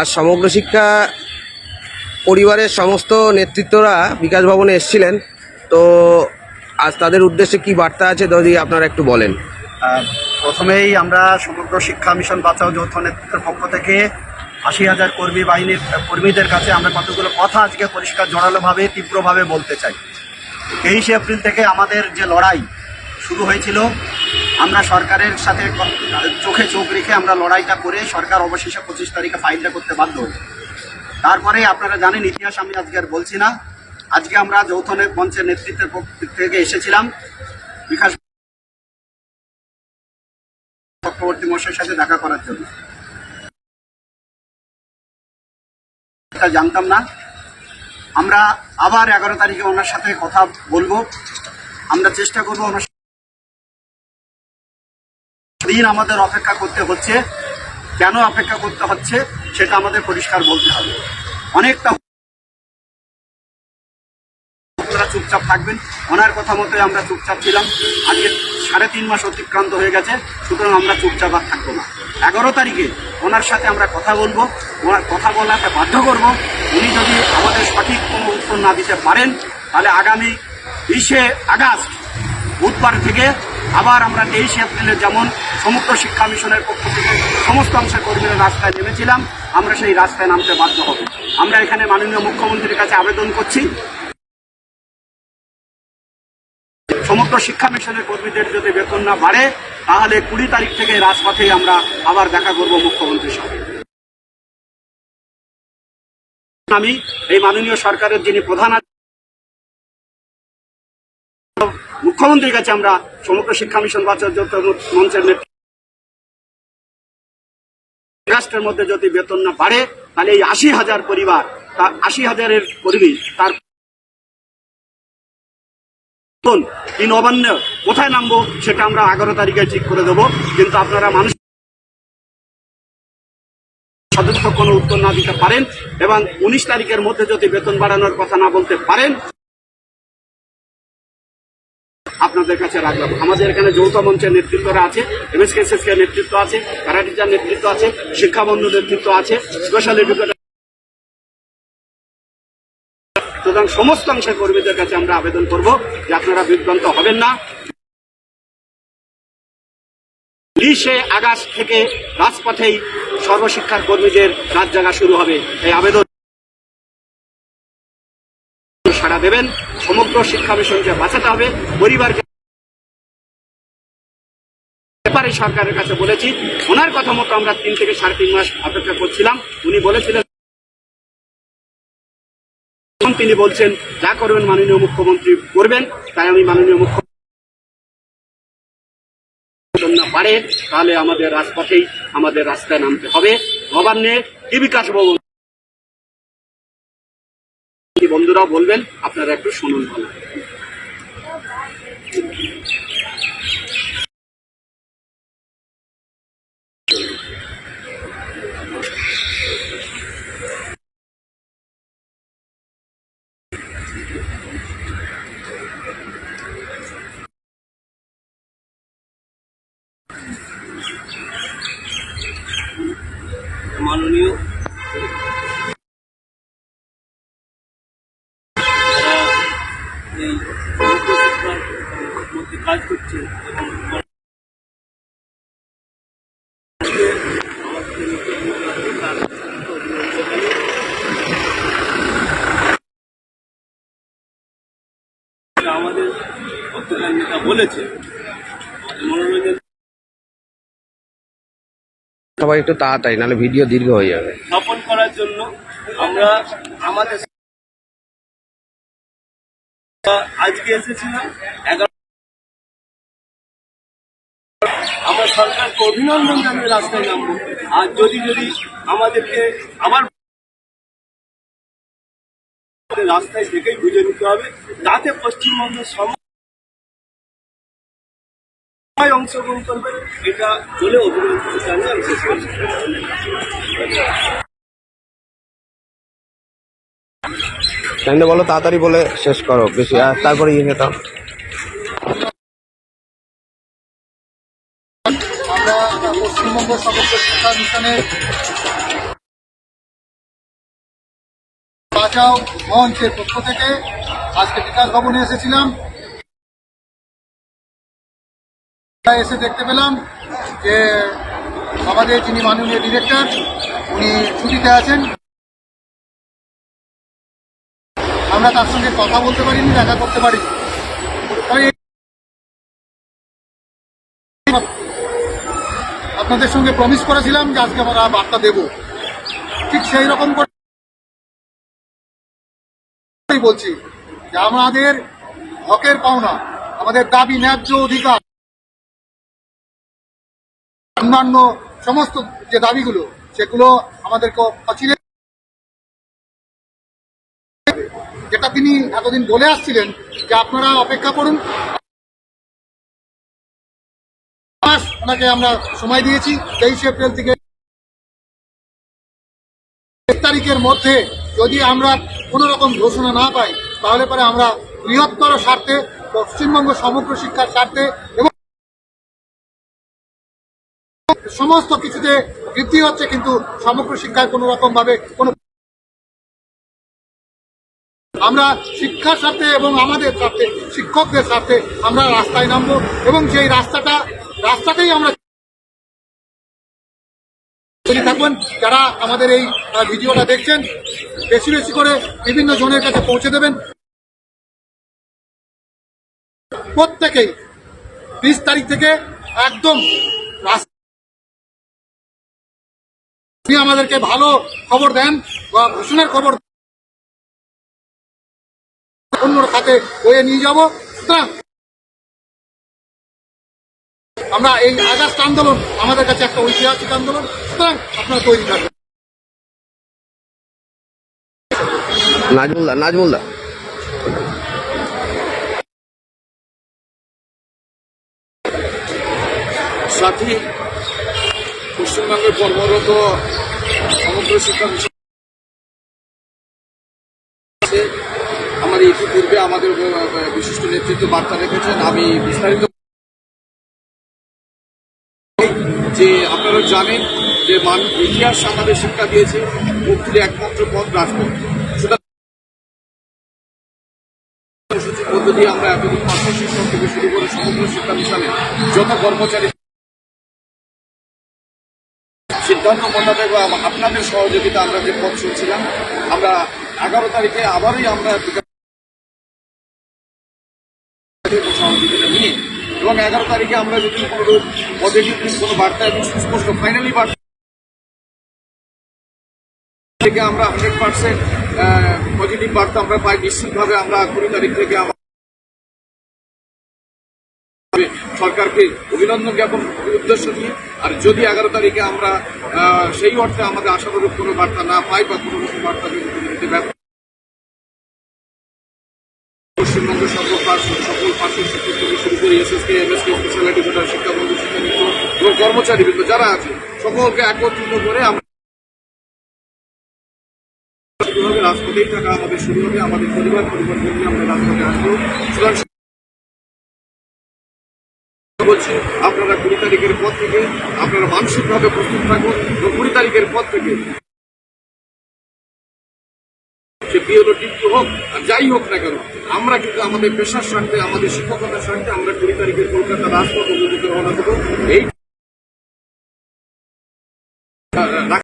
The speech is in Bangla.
আজ সমগ্র শিক্ষা পরিবারের সমস্ত নেতৃত্বরা বিকাশ ভবনে এসেছিলেন। তো আজ তাদের উদ্দেশ্যে কি বার্তা আছে, যদি আপনারা একটু বলেন। প্রথমেই আমরা সমগ্র শিক্ষা মিশন বাঁচাও যৌথ নেতৃত্বের পক্ষ থেকে আশি হাজার কর্মী বাহিনীর কর্মীদের কাছে আমরা কতগুলো কথা আজকে পরিষ্কার জোরালোভাবে, তীব্রভাবে বলতে চাই। তেইশে এপ্রিল থেকে আমাদের যে লড়াই শুরু হয়েছিল আমরা সরকারের সাথে চোখে চোখ রেখে আমরা লড়াইটা করে সরকার অবশেষে পঁচিশ তারিখে ফাইলটা করতে বাধ্য হল তারপরে আপনারা জানেন, ইতিহাস আমি আজকে আর বলছি না। আজকে আমরা যৌথ মঞ্চের নেতৃত্বের থেকে এসেছিলাম। বিকাশ চক্রবর্তী মশাইয়ের সাথে দেখা করার জন্য। জানতাম না। আমরা আবার এগারো তারিখে ওনার সাথে কথা বলব। আমরা চেষ্টা করব ওনার দিন আমাদের অপেক্ষা করতে হচ্ছে, কেন অপেক্ষা করতে হচ্ছে সেটা আমাদের পরিষ্কার বলতে হবে। অনেকটা আপনারা চুপচাপ থাকবেন ওনার কথা মতোই আমরা চুপচাপ ছিলাম, আজকে সাড়ে তিন মাস অতিক্রান্ত হয়ে গেছে, সুতরাং আমরা চুপচাপ আর থাকব না। এগারো তারিখে ওনার সাথে আমরা কথা বলব, ওনার কথা বলাতে বাধ্য করব, উনি যদি আমাদের সঠিক কোনো উত্তর না দিতে পারেন, তাহলে আগামী বিশে আগস্ট বুধবার থেকে আবার আমরা তেইশে এপ্রিলে যেমন সমগ্র শিক্ষা মিশনের পক্ষ থেকে সমস্ত অংশের কর্মীরা রাস্তায় নেমেছিলাম, আমরা সেই রাস্তায় নামতে বাধ্য হব। আমরা এখানে মাননীয় মুখ্যমন্ত্রীর কাছে আবেদন করছি। সমগ্র শিক্ষা মিশনের কর্মীদের যদি বেতন না বাড়ে, তাহলে কুড়ি তারিখ থেকে রাজপথে আমরা আবার দেখা করব মুখ্যমন্ত্রীর সঙ্গে। আমি, এই মাননীয় সরকারের যিনি প্রধান মুখ্যমন্ত্রীর কাছে আমরা সমগ্র শিক্ষা মিশন বাঁচার মঞ্চের রাষ্ট্রের মধ্যে যদি বেতন না বাড়ে, তাহলে এই আশি হাজার পরিবার, তার আশি হাজারের কর্মী তার কি নবান্ন, কোথায় নামবো সেটা আমরা এগারো তারিখে ঠিক করে দেবো। কিন্তু আপনারা মানুষ সদস্য কোনো উত্তর না দিতে পারেন এবং উনিশ তারিখের মধ্যে যদি বেতন বাড়ানোর কথা না বলতে পারেন আপনাদের কাছে রাখলাম। আমাদের এখানে যৌথ মঞ্চের নেতৃত্বরা আছে এমএসকেএসএস এর নেতৃত্ব আছে প্যারাটিচার নেতৃত্ব আছে শিক্ষাবন্ধু নেতৃত্ব আছে স্পেশাল এডুকেটর সুতরাং সমস্ত অংশের কর্মীদের কাছে আমরা আবেদন করব যে আপনারা বিভ্রান্ত হবেন না। বিশে আগস্ট থেকে রাজপথেই সর্বশিক্ষার কর্মীদের রাত জাগা শুরু হবে। এই আবেদন সাড়া দেবেন। সমগ্র শিক্ষা মিশনকে বাঁচাতে হবে। পরিবারকে ব্যাপারে সরকারের কাছে বলেছি, ওনার কথা মতো আমরা তিন থেকে সাড়ে তিন মাস অপেক্ষা করছিলাম। উনি বলেছিলেন, তিনি বলছেন, যা করবেন মাননীয় মুখ্যমন্ত্রী করবেন। তাই আমি মাননীয় মুখ্যমন্ত্রী না পারে তাহলে আমাদের রাজপথেই আমাদের রাস্তায় নামতে হবে। নবান্নে কি বিকাশ ভবন বন্ধুরাও বলবেন আপনারা একটু শুনুন ভালো। এই মধ্যে কাজ করছে আমাদের নেতা বলেছে মনোরঞ্জন সবাই একটু তাড়াতাড়ি নাহলে ভিডিও দীর্ঘ হয়ে যাবে। স্থাপন করার জন্য আমরা আমাদের আজকে এসেছিলাম। আমার সরকারকে অভিনন্দন জানিয়ে রাস্তায় নামবো। আর যদি যদি আমাদেরকে আবার রাস্তায় থেকেই বুঝে নিতে হবে, তাতে পশ্চিমবঙ্গের সবাই অংশগ্রহণ করবে, এটা বলে অভিনন্দন জানিয়ে আমি শেষ করছি। তাহলে বলো? তাড়াতাড়ি বলে শেষ করো বেশি, আর তারপরে ইয়ে সমগ্র শিক্ষা মঞ্চের পক্ষ থেকে। আজকে ভবনে এসেছিলাম। এসে দেখতে পেলাম যে আমাদের যিনি মাননীয় ডিরেক্টর উনি ছুটিতে আছেন। আমরা তার সঙ্গে কথা বলতে পারিনি, দেখা করতে পারিনি। আপনাদের সঙ্গে প্রমিস করেছিলাম যে আজকে আমরা বার্তা দেব। ঠিক সেই রকম করে বলছি যে আমাদের হকের পাওনা, আমাদের দাবি ন্যায্য অধিকার, অন্যান্য সমস্ত যে দাবিগুলো, সেগুলো আমাদেরকে অচিরে যেটা তিনি এতদিন বলে আসছিলেন যে আপনারা অপেক্ষা করুন। ওনাকে আমরা সময় দিয়েছি, তেইশে এপ্রিল থেকে তারিখের মধ্যে যদি আমরা কোনো রকম ঘোষণা না পাই, তাহলে পরে আমরা বৃহত্তর স্বার্থে, পশ্চিমবঙ্গ সমগ্র শিক্ষার স্বার্থে এবং সমস্ত কিছুতে বৃদ্ধি হচ্ছে, কিন্তু সমগ্র শিক্ষায় কোনো রকম ভাবে কোনো আমরা শিক্ষার সাথে এবং আমাদের সাথে, শিক্ষকদের সাথে আমরা রাস্তায় নামবো এবং সেই রাস্তাটা, রাস্তাতেই আমরা থাকবেন। যারা আমাদের এই ভিডিওটা দেখছেন, বেশি বেশি করে বিভিন্ন জনের কাছে পৌঁছে দেবেন। প্রত্যেকেই বিশ তারিখ থেকে একদম আমাদেরকে ভালো খবর দেন, বা ঘোষণার খবর অন্য খাতে বয়ে নিয়ে যাব। সুতরাং আমরা এই আগস্ট আন্দোলন আমাদের কাছে একটা ঐতিহাসিক আন্দোলন সুতরাং আপনারা তৈরি থাকবেন নাজমুলদা সাথী পশ্চিমবঙ্গে কর্মরত সমগ্র শিক্ষা বিষয় আছে। আমাদের ইতিপূর্বে আমাদের বিশিষ্ট নেতৃত্ব বার্তা রেখেছেন। আমি বিস্তারিত যে আপনারা জানেন যে মান, ইতিহাস আমাদের শিক্ষা দিয়েছে, মুক্তির একমাত্র পথ রাজপথ। কর্মসূচির মধ্য দিয়ে আমরা এতদিন মাত্র শিক্ষক থেকে শুরু করে সমগ্র শিক্ষানুষ্ঠানে যত কর্মচারী সিদ্ধান্ত মোতাবেক আপনাদের সহযোগিতা আমরা যে পথ শুনছিলাম, আমরা এগারো তারিখে আবারই আমরা এবং এগারো তারিখে আমরা যদি কোনো পজিটিভ কোনো বার্তা এবং সুস্পষ্ট ফাইনালি বার্তা থেকে আমরা হান্ড্রেড পার্সেন্ট পজিটিভ বার্তা আমরা পাই নিশ্চিতভাবে আমরা কুড়ি তারিখ থেকে সরকারকে অভিনন্দন জ্ঞাপন, উদ্দেশ্য নিয়ে। আর যদি এগারো তারিখে আমরা সেই অর্থে আমাদের আশানুরূপ কোনো বার্তা না পাই বা কোনো বার্তা যদি ব্যর্থ পশ্চিমবঙ্গ সকল পার্শ্ব সকল পার্শ্ব শিক্ষক থেকে শুরু করে এসএসকে এমএসকে স্পেশালিটি কোটা শিক্ষাবন্ধু শিক্ষাবৃন্দ এবং কর্মচারীবৃন্দ যারা আছে, সকলকে একত্রিত করে আমরা রাজপথেই থাকা আমাদের শুরু হবে আমাদের পরিবার পরিবার নিয়ে আমরা রাজপথে আসব। সুতরাং বলছি, আপনারা কুড়ি তারিখের পর থেকে আপনারা মানসিকভাবে প্রস্তুত থাকুন এবং কুড়ি তারিখের পর থেকে সে বিএলও ডিউটি হোক, আর যাই হোক না কেন, আমরা কিন্তু আমাদের পেশার স্বার্থে, আমাদের শিক্ষকতার স্বার্থে আমরা কুড়ি তারিখের কলকাতা রাজপথ রওনা দেবো এই